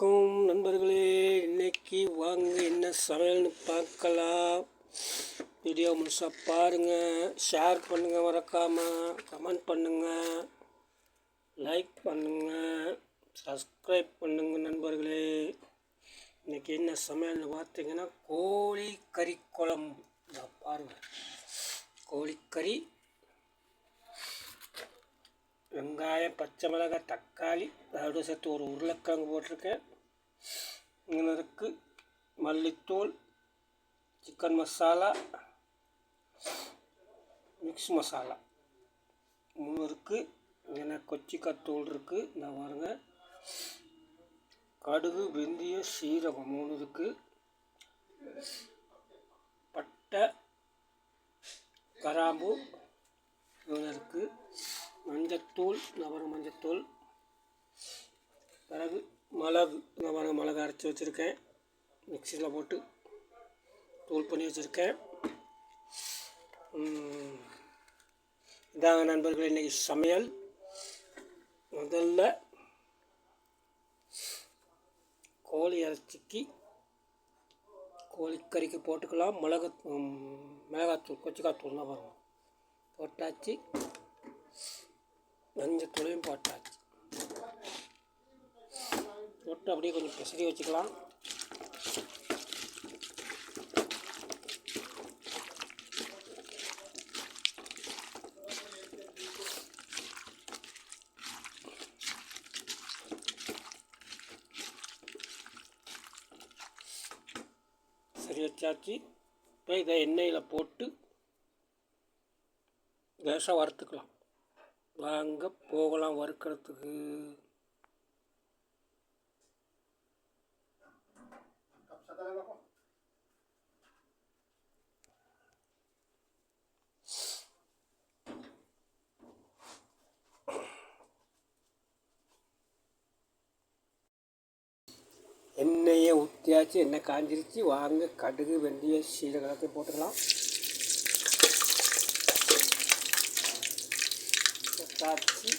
வணக்கம் நண்பர்களே. இன்னைக்கு வாங்க என்ன சமையல்னு பார்க்கலாம். வீடியோ முழுசாக பாருங்கள் ஷேர் பண்ணுங்கள் மறக்காமல் கமெண்ட் பண்ணுங்கள் லைக் பண்ணுங்கள் சப்ஸ்கிரைப் பண்ணுங்கள் நண்பர்களே. இன்னைக்கு என்ன சமையல்னு பார்த்தீங்கன்னா கோழி கறி குழம்பு பாருங்கள் கோழிக்கறி வெங்காயம் பச்சை மிளகாய் தக்காளி அதோட சேர்த்து ஒரு உருளைக்கிழங்கு போட்டிருக்கேன். இங்கே இருக்குது மல்லித்தூள் சிக்கன் மசாலா மிக்ஸ் மசாலா. மூணு இருக்குது இங்கே கொச்சிக்காத்தூள் இருக்குது இந்த பாருங்க. கடுகு வெந்தயம் சீரகம் மூணு இருக்குது பட்டை கராம்பு இவ்வளோ இருக்குது மஞ்சத்தூள் நவரம் மஞ்சத்தூள் பிறகு மிளகு நவரம் மிளகு அரைச்சி வச்சுருக்கேன். மிக்சியில் போட்டு தூள் பண்ணி வச்சுருக்கேன். இதாங்க நண்பர்கள் இன்றைக்கி சமையல். முதல்ல கோழி இறைச்சிக்கு கோழிக்கறிக்கு போட்டுக்கலாம். மிளகு மிளகாத்தூள் கொச்சிக்காத்தூள் தான் வரும். போட்டாச்சு. மஞ்சத்தூளையும் போட்டாச்சு. போட்டு அப்படியே கொஞ்சம் பிசறி வச்சுக்கலாம். சரி வச்சாச்சு. இப்போ இதை எண்ணெயில் போட்டு லேசாக வறுத்துக்கலாம். வாங்க போகலாம் வறுக்கிறதுக்கு. எண்ணெயை ஊற்றியாச்சு எண்ணெய் காஞ்சிருச்சு. வாங்க கடுகு வெந்தய சீரகத்தை போட்டுக்கலாம். காய்ச்சி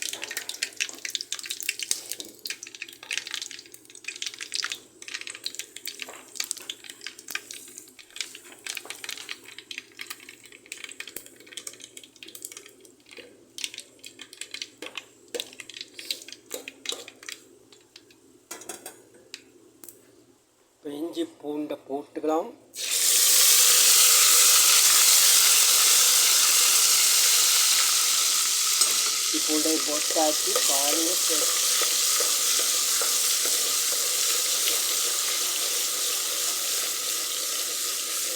இஞ்சி பூண்டை போட்டுக்கலாம். இஞ்சி பூண்டை போட்டாச்சு பாருங்கள்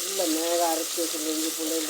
நல்ல மேக அரைச்சி வச்சுருந்த இப்போ பூண்டையும்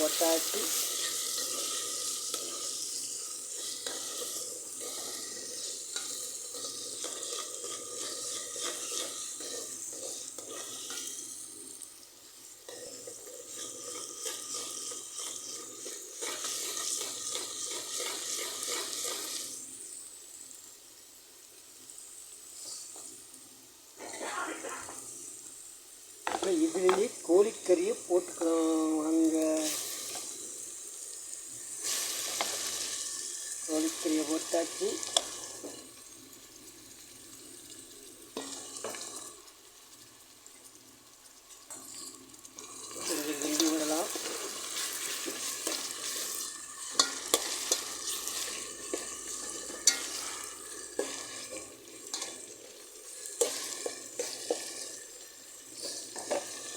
இப்போ இதுலேயே கோழிக்கறியை போட்டுக்கலாம். வாங்க. கோழிக்கறியை போட்டாச்சு கொஞ்சம் கிண்டி விடலாம்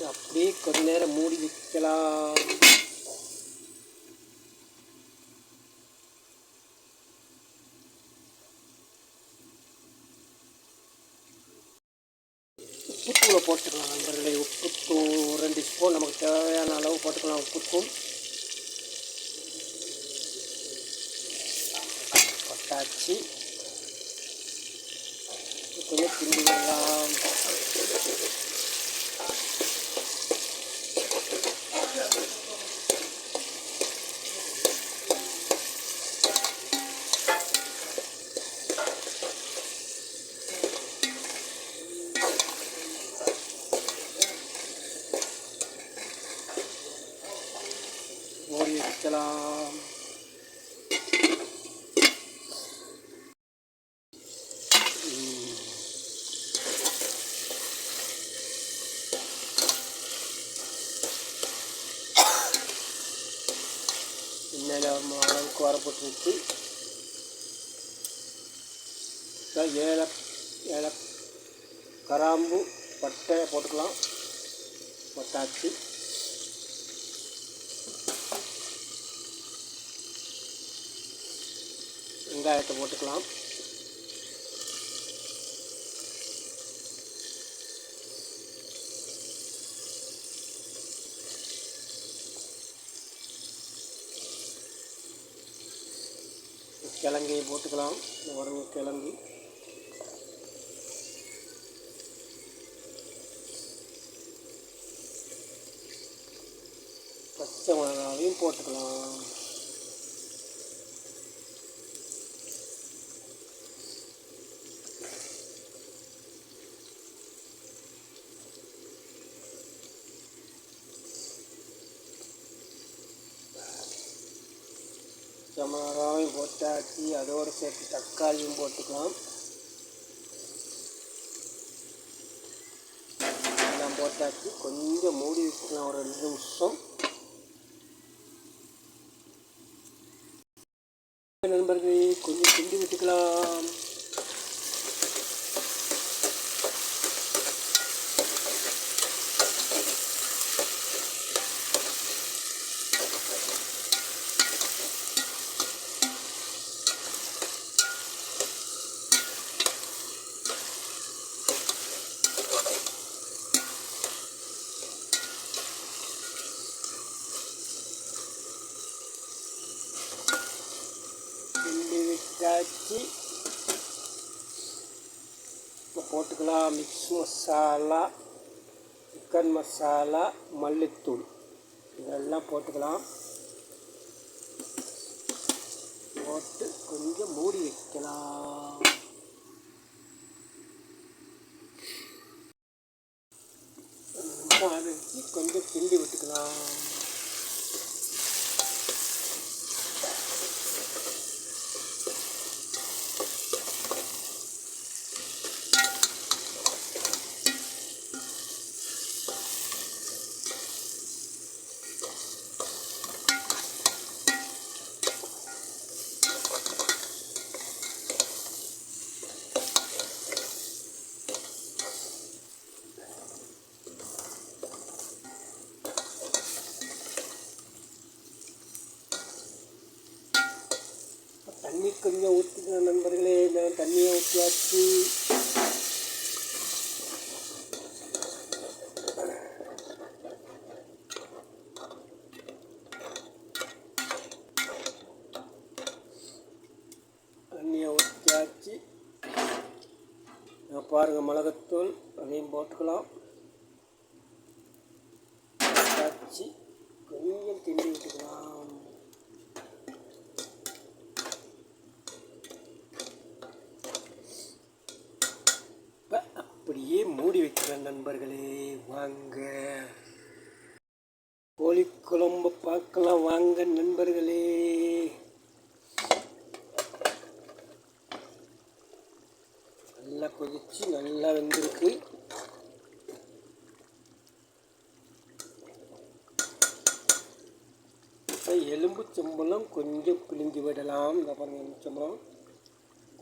அப்படியே கொஞ்ச நேரம் மூடி வைக்கலாம். உப்புத்தூளை போட்டுக்கலாம் நண்பர்களே. உப்புத்தூள் ரெண்டு ஸ்பூன் நமக்கு தேவையான அளவு போட்டுக்கலாம் உப்புத்தூள். போட்டாச்சு கொஞ்சம் கிண்டி விடலாம் ஓடி வைக்கலாம் அளவுக்கு வரப்பட்டு வச்சு ஏல ஏல கராம்பு பட்டையை போட்டுக்கலாம். பட்டாச்சு. வெங்காயத்தை போட்டுக்கலாம். கிழங்கையும் போட்டுக்கலாம். உடம்பு கிழங்கு. பச்சை மிளகாவையும் போட்டுக்கலாம் பச்சை மிளகாவையும் போட்டாச்சு அதோடு சேர்த்து தக்காளியும் போட்டுக்கலாம். எல்லாம் போட்டாச்சு. கொஞ்சம் மூடி வச்சுக்கலாம் ஒரு ரெண்டு நிமிஷம். நண்பர்களே கொஞ்சம் கிண்டி விட்டுக்கலாம் கிண்டி விட்டாச்சு இப்போ போட்டுக்கலாம். மிக்ஸ் மசாலா சிக்கன் மசாலா மல்லித்தூள். இதெல்லாம் போட்டுக்கலாம். போட்டு கொஞ்சம் மூடி வைக்கலாம். அதை கொஞ்சம் கிண்டி விட்டுக்கலாம். கொஞ்சம் ஊற்றிக்கலாம் நண்பர்களே நான் தண்ணியை ஊற்றியாச்சு தண்ணியை ஊற்றியாச்சு நான் பாருங்கள் மிளகாத்தூள் அதையும் போட்டுக்கலாம் போட்டாச்சு கொஞ்சம் கிண்டி விட்டுக்கலாம் இப்ப அப்படியே மூடி வைக்கிறேன் நண்பர்களே வாங்க. கோழி குழம்ப பார்க்கலாம் வாங்க நண்பர்களே. நல்லா கொதிச்சு நல்லா வெந்திருக்கு. இப்ப எலும்பு சம்பளம் கொஞ்சம் பிழிஞ்சு விடலாம். இந்த பாருங்க எலும்பு சம்பளம்.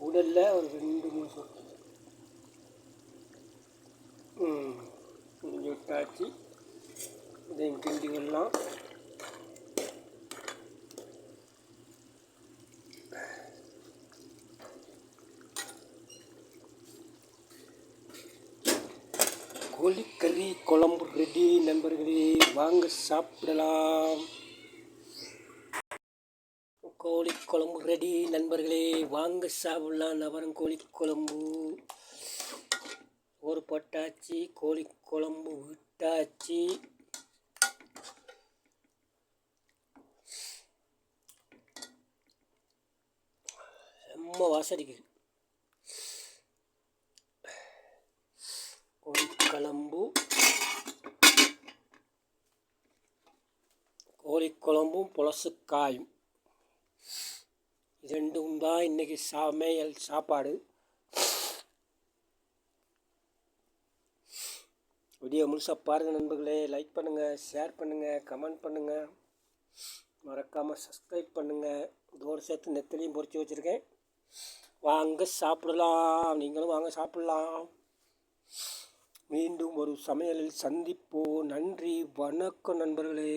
உடல்ல ஒரு ரெண்டு மூணு சொட்டு ம் பிழிஞ்சு விட்டாச்சு இதையும் கிண்டி விடலாம். கோழிக்கறி குழம்பு ரெடி நண்பர்களே வாங்க சாப்பிடலாம். கோழி குழம்பு ரெடி நண்பர்களே வாங்க சாப்பிடலாம். நபரம் கோழி குழம்பு. ஒரு பட்டாச்சு கோழி குழம்பு விட்டாச்சு. செம்ம வாசடிக்குது கோழி குழம்பும் புலசுக்காயும். இது ரெண்டும் தான் இன்றைக்கி சமையல் சாப்பாடு. வீடியோ முழுசாக பாருங்கள் நண்பர்களே. லைக் பண்ணுங்கள் ஷேர் பண்ணுங்கள் கமெண்ட் பண்ணுங்கள் மறக்காமல் சப்ஸ்கிரைப் பண்ணுங்கள் இதோடு சேர்த்து நெத்திலையும் பொறிச்சு வச்சுருக்கேன். வாங்க சாப்பிடலாம். நீங்களும் வாங்க சாப்பிடலாம். மீண்டும் ஒரு சமையலில் சந்திப்போம். நன்றி வணக்கம் நண்பர்களே.